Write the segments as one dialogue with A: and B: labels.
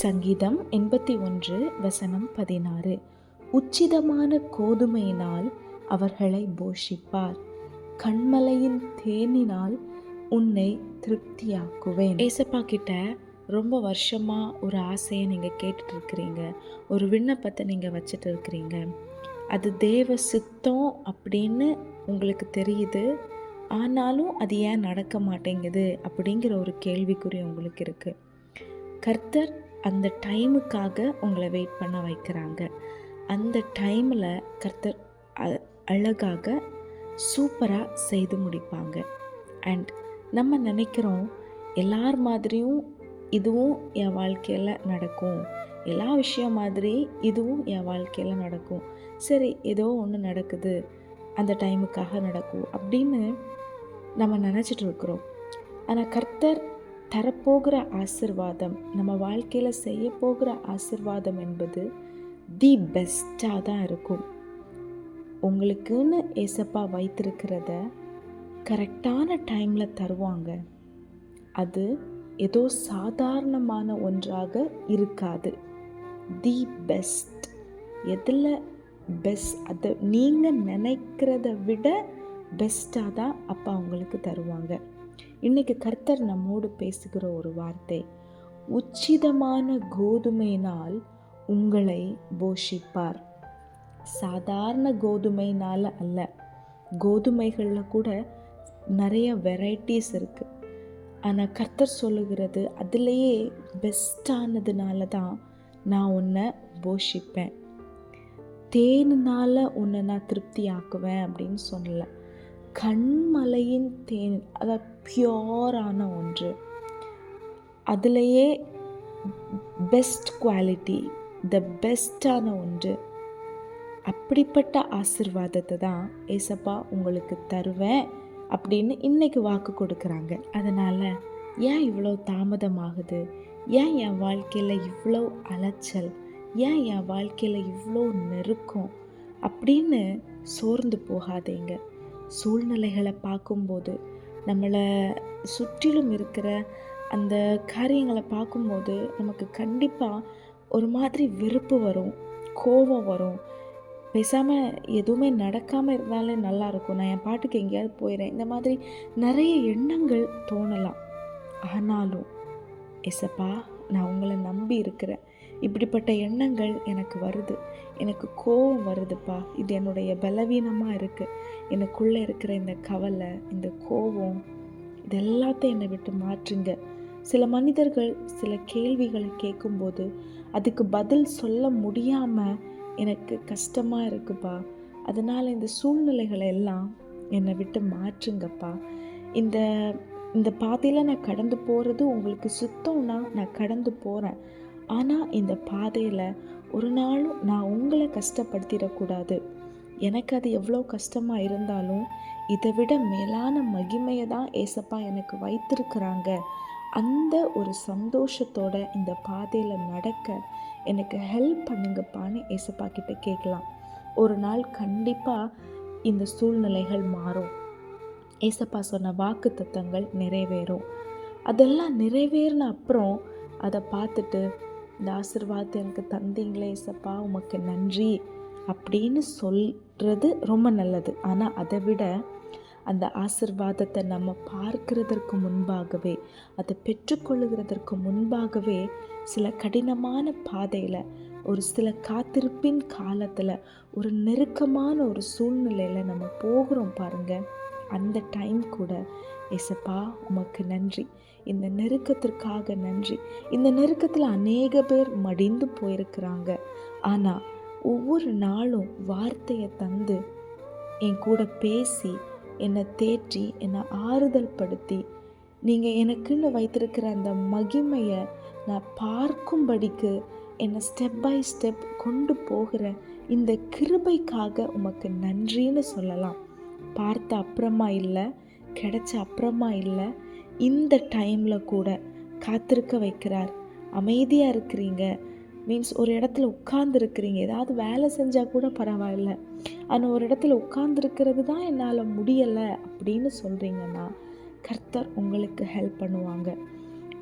A: சங்கீதம் எண்பத்தி ஒன்று வசனம் பதினாறு. உச்சிதமான கோதுமையினால் அவர்களை போஷிப்பார். கண்மலையின் தேனினால் உன்னை திருப்தியாக்குவேன். ஏசப்பா கிட்ட ரொம்ப வருஷமாக ஒரு ஆசையை நீங்கள் கேட்டுட்டு இருக்கிறீங்க ஒரு விண்ணப்பத்தை நீங்கள் வச்சுட்டு இருக்கிறீங்க அது தேவ சித்தம் அப்படின்னு உங்களுக்கு தெரியுது. ஆனாலும் அது ஏன் நடக்க மாட்டேங்குது அப்படிங்கிற ஒரு கேள்விக்குறி உங்களுக்கு இருக்குது கர்த்தர் அந்த டைமுக்காக உங்களை வெயிட் பண்ண வைக்கிறாங்க. அந்த டைமில் கர்த்தர் அ- அழகாக சூப்பராக செய்து முடிப்பாங்க. அண்ட் நம்ம நினைக்கிறோம் எல்லார் மாதிரியும் இதுவும் என் வாழ்க்கையில் நடக்கும். எல்லா விஷயம் மாதிரி இதுவும் என் வாழ்க்கையில் நடக்கும். சரி ஏதோ ஒன்று நடக்குது அந்த டைமுக்காக நடக்கும். அப்படின்னு நம்ம நினச்சிட்டு இருக்கிறோம். ஆனால் கர்த்தர் தரப்போகிற ஆசிர்வாதம் நம்ம வாழ்க்கையில் செய்ய போகிற ஆசிர்வாதம் என்பது தி பெஸ்ட்டாக தான் இருக்கும். உங்களுக்குன்னு ஏசப்பா வைத்திருக்கிறத கரெக்டான டைமில் தருவாங்க. அது ஏதோ சாதாரணமான ஒன்றாக இருக்காது. தி பெஸ்ட் எதில் பெஸ்ட் அதை நீங்கள் நினைக்கிறத விட பெஸ்ட்டாக தான் அப்பா உங்களுக்கு தருவாங்க. இன்னைக்கு கர்த்தர் நம்மோடு பேசுகிற ஒரு வார்த்தை உச்சிதமான கோதுமையினால் உங்களை போஷிப்பார். சாதாரண கோதுமைனால் அல்ல கோதுமைகளில் கூட நிறைய வெரைட்டிஸ் இருக்குது ஆனால் கர்த்தர் சொல்லுகிறது அதுலேயே பெஸ்ட்டானதுனால தான் நான் உன்னை போஷிப்பேன். தேனினால் உன்னை நான் திருப்தி ஆக்குவேன் அப்படின்னு சொல்லலை. கண்மலையின் தேன் அதாவது பியோரான ஒன்று. அதுலேயே பெஸ்ட் குவாலிட்டி த பெஸ்ட்டான ஒன்று. அப்படிப்பட்ட ஆசிர்வாதத்தை தான் ஏசப்பா உங்களுக்கு தருவேன் அப்படின்னு இன்றைக்கி வாக்கு கொடுக்குறாங்க. அதனால் ஏன் இவ்வளோ தாமதமாகுது? ஏன் என் வாழ்க்கையில் இவ்வளோ அலைச்சல்? ஏன் என் வாழ்க்கையில் இவ்வளோ நெருக்கம்? அப்படின்னு சோர்ந்து போகாதீங்க. சூழ்நிலைகளை பார்க்கும்போது நம்மளை சுற்றிலும் இருக்கிற அந்த காரியங்களை பார்க்கும்போது நமக்கு கண்டிப்பாக ஒரு மாதிரி வெறுப்பு வரும் கோபம் வரும். பேசாமல் எதுவுமே நடக்காமல் இருந்தாலே நல்லாயிருக்கும் நான் என் பாட்டுக்கு எங்கேயாவது போயிடுறேன் இந்த மாதிரி நிறைய எண்ணங்கள் தோணலாம். ஆனாலும் எசப்பா நான் உங்களை நம்பி இருக்கிறேன். இப்படிப்பட்ட எண்ணங்கள் எனக்கு வருது. எனக்கு கோபம் வருதுப்பா. இது என்னுடைய பலவீனமாக இருக்குது எனக்குள்ளே இருக்கிற இந்த கவலை இந்த கோபம் இது எல்லாத்தையும் என்னை விட்டு மாற்றுங்க. சில மனிதர்கள் சில கேள்விகளை கேட்கும்போது அதுக்கு பதில் சொல்ல முடியாமல் எனக்கு கஷ்டமாக இருக்குப்பா. அதனால் இந்த சூழ்நிலைகளை எல்லாம் என்னை விட்டு மாற்றுங்கப்பா. இந்த இந்த பாதையில் நான் கடந்து போகிறது உங்களுக்கு சுத்தம்னா நான் கடந்து போகிறேன் ஆனால் இந்த பாதையில் ஒரு நாளும் நான் உங்களை கஷ்டப்படுத்திடக்கூடாது. எனக்கு அது எவ்வளோ கஷ்டமாக இருந்தாலும் இதை விட மேலான மகிமையை தான் ஏசப்பா எனக்கு வைத்திருக்கிறாங்க. அந்த ஒரு சந்தோஷத்தோட இந்த பாதையில் நடக்க எனக்கு ஹெல்ப் பண்ணுங்கப்பான்னு ஏசப்பா கிட்ட கேட்கலாம். ஒரு நாள் கண்டிப்பாக இந்த சூழ்நிலைகள் மாறும். ஏசப்பா சொன்ன வாக்கு தத்தங்கள் நிறைவேறும். அதெல்லாம் நிறைவேறின அப்புறம் அதை பார்த்துட்டு இந்த ஆசிர்வாதத்தை எனக்கு தந்தீங்களே ஏசப்பா உமக்கு நன்றி அப்படின்னு சொல்கிறது ரொம்ப நல்லது. ஆனால் அதை விட அந்த ஆசிர்வாதத்தை நம்ம பார்க்கிறதற்கு முன்பாகவே அதை பெற்றுக்கொள்ளுகிறதற்கு முன்பாகவே சில கடினமான பாதையில் ஒரு சில காத்திருப்பின் காலத்தில் ஒரு நெருக்கமான ஒரு சூழ்நிலையில் நம்ம போகிறோம் பாருங்கள் அந்த டைம் கூட எசப்பா உமக்கு நன்றி. இந்த நெருக்கத்திற்காக நன்றி. இந்த நெருக்கத்தில் அநேக பேர் மடிந்து போயிருக்கிறாங்க. ஆனால் ஒவ்வொரு நாளும் வார்த்தையை தந்து என் கூட பேசி என்னை தேற்றி என்னை ஆறுதல் படுத்தி நீங்கள் எனக்குன்னு வைத்திருக்கிற அந்த மகிமையை நான் பார்க்கும்படிக்கு என்னை ஸ்டெப் பை ஸ்டெப் கொண்டு போகிற இந்த கிருபைக்காக உமக்கு நன்றின்னு சொல்லலாம். பார்த்த அப்புறமா இல்லை கிடைச்ச அப்புறமா இல்லை இந்த டைமில் கூட காத்திருக்க வைக்கிறார். அமைதியாக இருக்கிறீங்க. மீன்ஸ் ஒரு இடத்துல உட்கார்ந்துருக்கிறீங்க. ஏதாவது வேலை செஞ்சால் கூட பரவாயில்ல. ஆனால் ஒரு இடத்துல உட்கார்ந்துருக்கிறது தான் என்னால் முடியலை அப்படின்னு சொல்கிறீங்கன்னா கர்த்தர் உங்களுக்கு ஹெல்ப் பண்ணுவாங்க.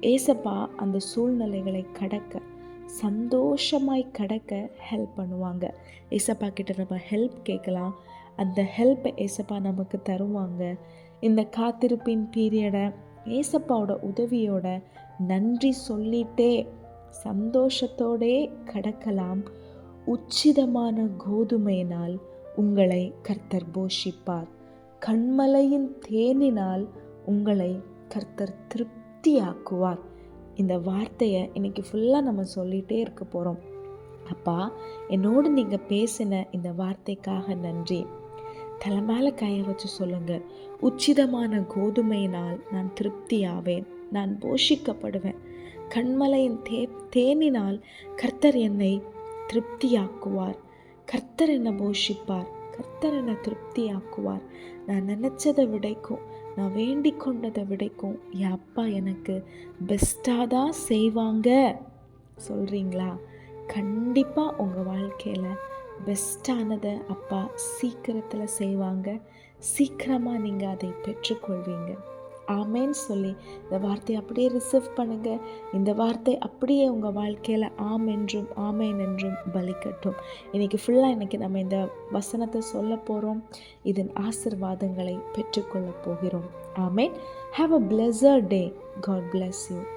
A: ஏசப்பா அந்த சூழ்நிலைகளை கடக்க சந்தோஷமாய் கடக்க ஹெல்ப் பண்ணுவாங்க. ஏசப்பா கிட்ட நம்ம ஹெல்ப் கேட்கலாம். அந்த ஹெல்ப்பை ஏசப்பா நமக்கு தருவாங்க. இந்த காத்திருப்பின் பீரியடை ஏசப்பாவோட உதவியோட நன்றி சொல்லிட்டே சந்தோஷத்தோடே கடக்கலாம். உச்சிதமான கோதுமையினால் உங்களை கர்த்தர் போஷிப்பார். கண்மலையின் தேனினால் உங்களை கர்த்தர் திருப்தியாக்குவார். இந்த வார்த்தையை இன்னைக்கு ஃபுல்லாக நம்ம சொல்லிகிட்டே இருக்க போகிறோம் அப்பா என்னோடு நீங்கள் பேசின இந்த வார்த்தைக்காக நன்றி. தலை மேலே கையை வச்சு சொல்லுங்கள் உச்சிதமான கோதுமையினால் நான் திருப்தியாவேன். நான் போஷிக்கப்படுவேன். கண்மலையின் தே தேனினால் கர்த்தர் என்னை திருப்தியாக்குவார். கர்த்தர் என்னை போஷிப்பார். கர்த்தர் என்னை திருப்தியாக்குவார். நான் நினச்சதை விடைக்கும். நான் வேண்டி கொண்டதை விடைக்கும். என் அப்பா எனக்கு பெஸ்ட்டாக தான் செய்வாங்க. சொல்கிறீங்களா கண்டிப்பாக உங்கள் வாழ்க்கையில் பெஸ்ட்டானதை அப்பா சீக்கிரத்தில் செய்வாங்க. சீக்கிரமாக நீங்கள் அதை பெற்றுக்கொள்வீங்க. ஆமேன்னு சொல்லி இந்த வார்த்தையை அப்படியே ரிசீவ் பண்ணுங்கள் இந்த வார்த்தை அப்படியே உங்கள் வாழ்க்கையில் ஆம் என்றும் ஆமேன் என்றும் பலிக்கட்டும். இன்றைக்கி ஃபுல்லாக இன்றைக்கி நம்ம இந்த வசனத்தை சொல்ல போகிறோம் இதன் ஆசிர்வாதங்களை பெற்றுக்கொள்ள போகிறோம். ஆமேன். Have a pleasure day God bless you